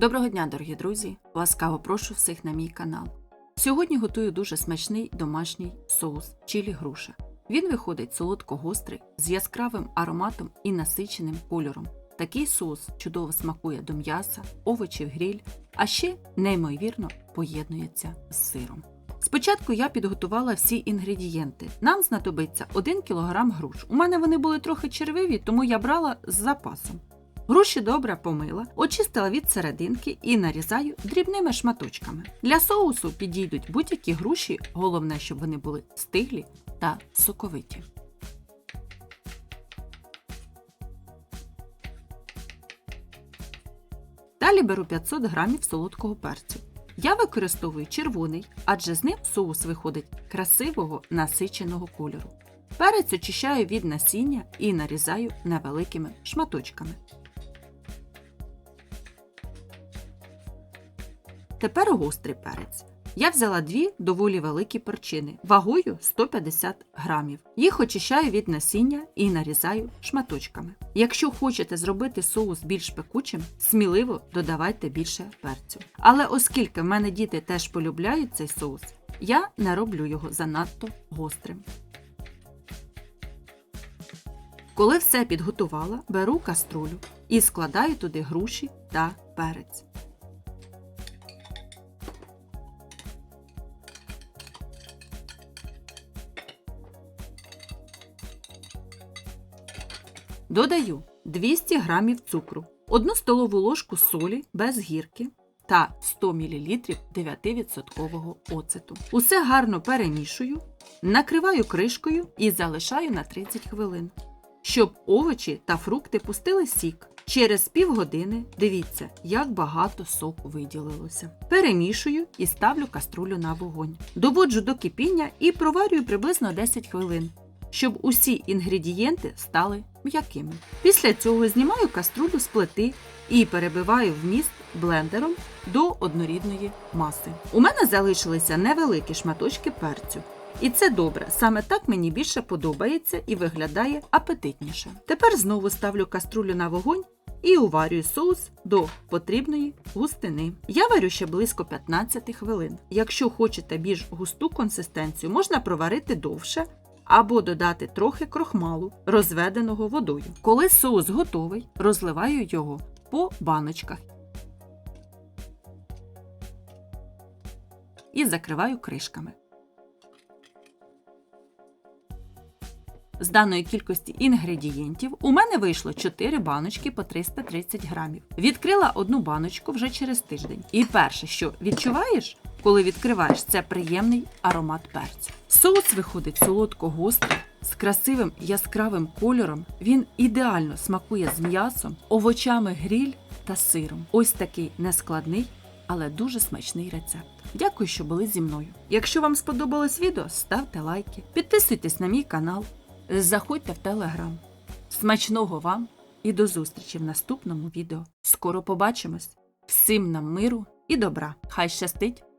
Доброго дня, дорогі друзі! Ласкаво прошу всіх на мій канал. Сьогодні готую дуже смачний домашній соус чилі груша. Він виходить солодко-гострий, з яскравим ароматом і насиченим кольором. Такий соус чудово смакує до м'яса, овочів, гриль, а ще неймовірно поєднується з сиром. Спочатку я підготувала всі інгредієнти. Нам знадобиться 1 кг груш. У мене вони були трохи червиві, тому я брала з запасом. Груші добре помила, очистила від серединки і нарізаю дрібними шматочками. Для соусу підійдуть будь-які груші, головне, щоб вони були стиглі та соковиті. Далі беру 500 грамів солодкого перцю. Я використовую червоний, адже з ним соус виходить красивого насиченого кольору. Перець очищаю від насіння і нарізаю невеликими шматочками. Тепер гострий перець. Я взяла дві доволі великі перчини вагою 150 грамів. Їх очищаю від насіння і нарізаю шматочками. Якщо хочете зробити соус більш пекучим, сміливо додавайте більше перцю. Але оскільки в мене діти теж полюбляють цей соус, я не роблю його занадто гострим. Коли все підготувала, беру каструлю і складаю туди груші та перець. Додаю 200 г цукру, 1 столову ложку солі без гірки та 100 мл 9% оцету. Усе гарно перемішую, накриваю кришкою і залишаю на 30 хвилин, щоб овочі та фрукти пустили сік. Через півгодини дивіться, як багато соку виділилося. Перемішую і ставлю каструлю на вогонь. Доводжу до кипіння і проварюю приблизно 10 хвилин щоб усі інгредієнти стали м'якими. Після цього знімаю каструлю з плити і перебиваю вміст блендером до однорідної маси. У мене залишилися невеликі шматочки перцю. І це добре, саме так мені більше подобається і виглядає апетитніше. Тепер знову ставлю каструлю на вогонь і уварюю соус до потрібної густини. Я варю ще близько 15 хвилин. Якщо хочете більш густу консистенцію, можна проварити довше, або додати трохи крохмалу, розведеного водою. Коли соус готовий, розливаю його по баночках і закриваю кришками. З даної кількості інгредієнтів у мене вийшло 4 баночки по 330 грамів. Відкрила одну баночку вже через тиждень. І перше, що відчуваєш, коли відкриваєш, це приємний аромат перцю. Соус виходить солодко-гострий, з красивим яскравим кольором. Він ідеально смакує з м'ясом, овочами гріль та сиром. Ось такий нескладний, але дуже смачний рецепт. Дякую, що були зі мною. Якщо вам сподобалось відео, ставте лайки, підписуйтесь на мій канал, заходьте в телеграм. Смачного вам і до зустрічі в наступному відео. Скоро побачимось! Всім нам миру і добра! Хай щастить!